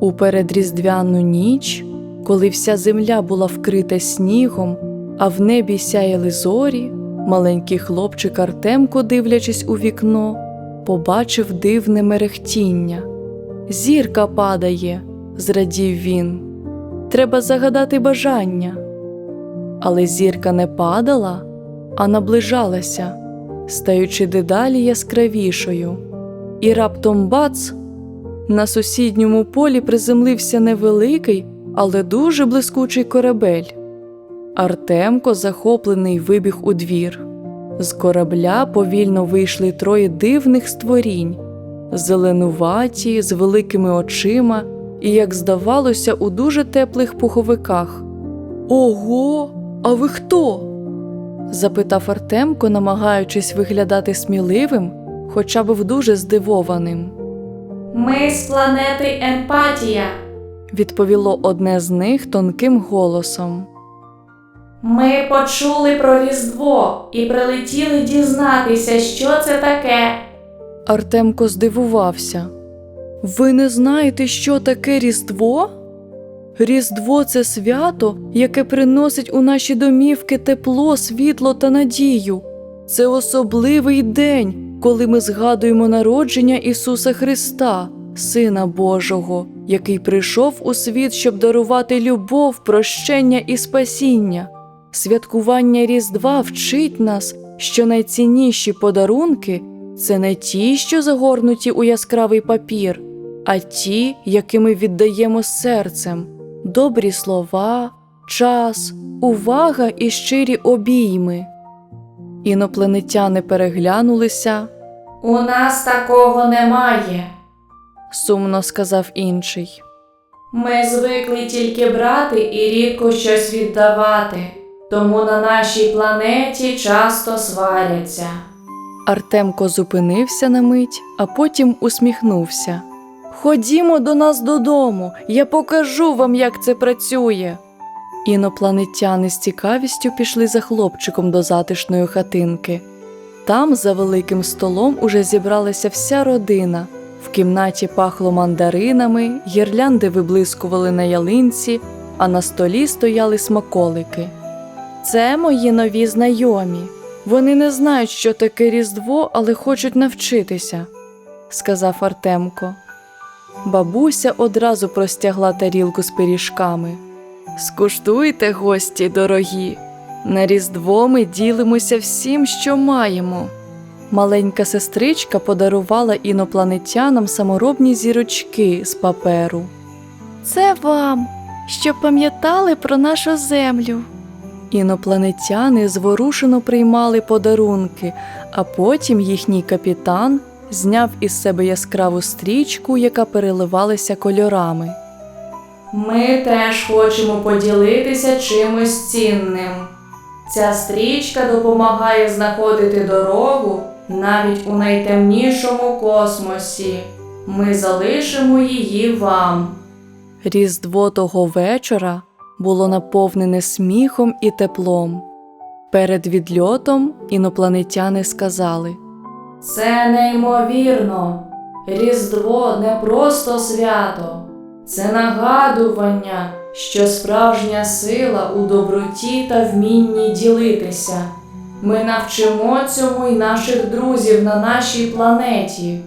У передріздвяну ніч, коли вся земля була вкрита снігом, а в небі сяяли зорі, маленький хлопчик Артемко, дивлячись у вікно, побачив дивне мерехтіння. Зірка падає, зрадів він. Треба загадати бажання. Але зірка не падала, а наближалася, стаючи дедалі яскравішою. І раптом бац! На сусідньому полі приземлився невеликий, але дуже блискучий корабель. Артемко, захоплений, вибіг у двір. З корабля повільно вийшли троє дивних створінь, зеленуваті, з великими очима і, як здавалося, у дуже теплих пуховиках. Ого, а ви хто? запитав Артемко, намагаючись виглядати сміливим, хоча б дуже здивованим. Ми з планети Емпатія. відповіло одне з них тонким голосом. Ми почули про Різдво і прилетіли дізнатися, що це таке. Артемко здивувався. Ви не знаєте, що таке Різдво? Різдво це свято, яке приносить у наші домівки тепло, світло та надію. Це особливий день, коли ми згадуємо народження Ісуса Христа, Сина Божого, який прийшов у світ, щоб дарувати любов, прощення і спасіння. Святкування Різдва вчить нас, що найцінніші подарунки це не ті, що загорнуті у яскравий папір, а ті, якими віддаємо серцем, добрі слова, час, увага і щирі обійми. Інопланетяни переглянулися, У нас такого немає. сумно сказав інший. Ми звикли тільки брати і рідко щось віддавати, тому на нашій планеті часто сваряться. Артемко зупинився на мить, а потім усміхнувся. Ходімо до нас додому, я покажу вам, як це працює. Інопланетяни з цікавістю пішли за хлопчиком до затишної хатинки. Там, за великим столом, уже зібралася вся родина. В кімнаті пахло мандаринами, гірлянди виблискували на ялинці, а на столі стояли смаколики. Це мої нові знайомі. Вони не знають, що таке Різдво, але хочуть навчитися, сказав Артемко. Бабуся одразу простягла тарілку з пиріжками. Скуштуйте, гості дорогі. На Різдво ми ділимося всім, що маємо. Маленька сестричка подарувала інопланетянам саморобні зірочки з паперу. Це вам, щоб пам'ятали про нашу землю. Інопланетяни зворушено приймали подарунки, а потім їхній капітан зняв із себе яскраву стрічку, яка переливалася кольорами. Ми теж хочемо поділитися чимось цінним. Ця стрічка допомагає знаходити дорогу навіть у найтемнішому космосі. Ми залишимо її вам. Різдво того вечора було наповнене сміхом і теплом. Перед відльотом інопланетяни сказали. Це неймовірно. Різдво не просто свято, це нагадування, що справжня сила у доброті та вмінні ділитися. Ми навчимо цьому й наших друзів на нашій планеті.